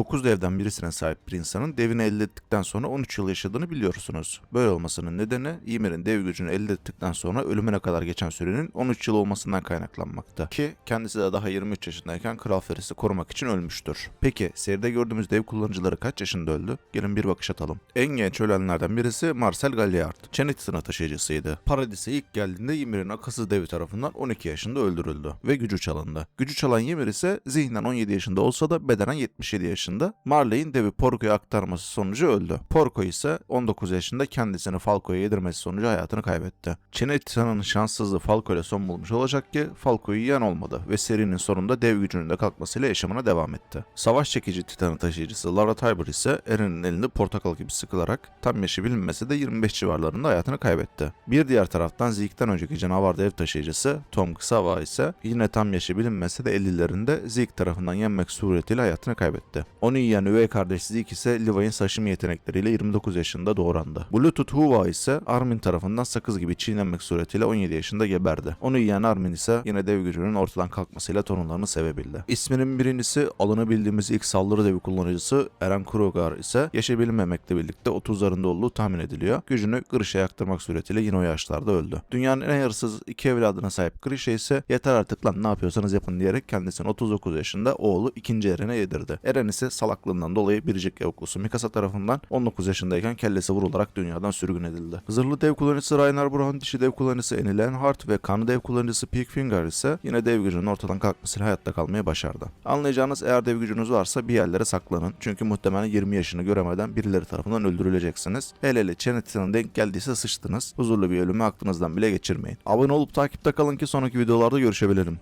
9 devden birisine sahip bir insanın devini elde ettikten sonra 13 yıl yaşadığını biliyorsunuz. Böyle olmasının nedeni Ymir'in dev gücünü elde ettikten sonra ölümüne kadar geçen sürenin 13 yıl olmasından kaynaklanmakta. Ki kendisi de daha 23 yaşındayken Kral Feris'i korumak için ölmüştür. Peki seride gördüğümüz dev kullanıcıları kaç yaşında öldü? Gelin bir bakış atalım. En genç ölenlerden birisi Marcel Galliard. Çenetit'in taşıyıcısıydı. Paradis'e ilk geldiğinde Ymir'in akılsız devi tarafından 12 yaşında öldürüldü ve gücü çalındı. Gücü çalan Ymir ise zihnen 17 yaşında olsa da bedenen 77 yaşında. Marley'in devi Porco'ya aktarması sonucu öldü. Porco ise 19 yaşında kendisini Falco'ya yedirmesi sonucu hayatını kaybetti. Çenetit'in şanssızlığı Falco ile son bulmuş olacak ki Falco'yu yiyen olmadı ve serinin sonunda dev gücünün de kalkmasıyla yaşamına devam etti. Savaş çekici Titan'ın taşıyıcısı Lara Tybur ise Eren'in elinde portakal gibi sıkılarak tam yaşı bilinmese de 25 civarlarında hayatını kaybetti. Bir diğer taraftan Zeke'den önceki canavar dev taşıyıcısı Tom Kısawa ise yine tam yaşı bilinmese de 50'lerinde Zeke tarafından yenmek suretiyle hayatını kaybetti. Onu yiyen üvey kardeş Zeke ise Levi'nin saşımı yetenekleriyle 29 yaşında doğrandı. Bluetooth Huwa ise Armin tarafından sakız gibi çiğnenmek suretiyle 17 yaşında geberdi. Onu yiyen Armin ise yine dev gücünün ortadan kalkmasıyla torunlarını sevebildi. İsminin birincisi alınabildiğimiz ilk saldırı devi kullanıcısı Eren Kruger ise yaşı bilinmemekle birlikte 30'larında olduğu tahmin ediliyor. Gücünü Grisha'ya aktarmak suretiyle yine o yaşlarda öldü. Dünyanın en hayırsız iki evladına sahip Grisha ise yeter artık lan ne yapıyorsanız yapın diyerek kendisini 39 yaşında oğlu 2. Eren'e yedirdi. Eren ise salaklığından dolayı biricik yavuklusu Mikasa tarafından 19 yaşındayken kellesi vurularak dünyadan sürgün edildi. Zırhlı dev kullanıcısı Ragnar Brown, dişi dev kullanıcısı Annie Lenhart ve kanlı dev kullanıcısı Peakfinger ise yine dev gücünün ortadan kalkmasıyla hayatta kalmayı başardı. Anlayacağınız eğer dev gücünüz varsa bir yerlere saklanın. Çünkü muhtemelen 20 yaşını göremeden birileri tarafından öldürüleceksiniz. Hele hele Chanet'in denk geldiyse sıçtınız. Huzurlu bir ölümü aklınızdan bile geçirmeyin. Abone olup takipte kalın ki sonraki videolarda görüşebilirim.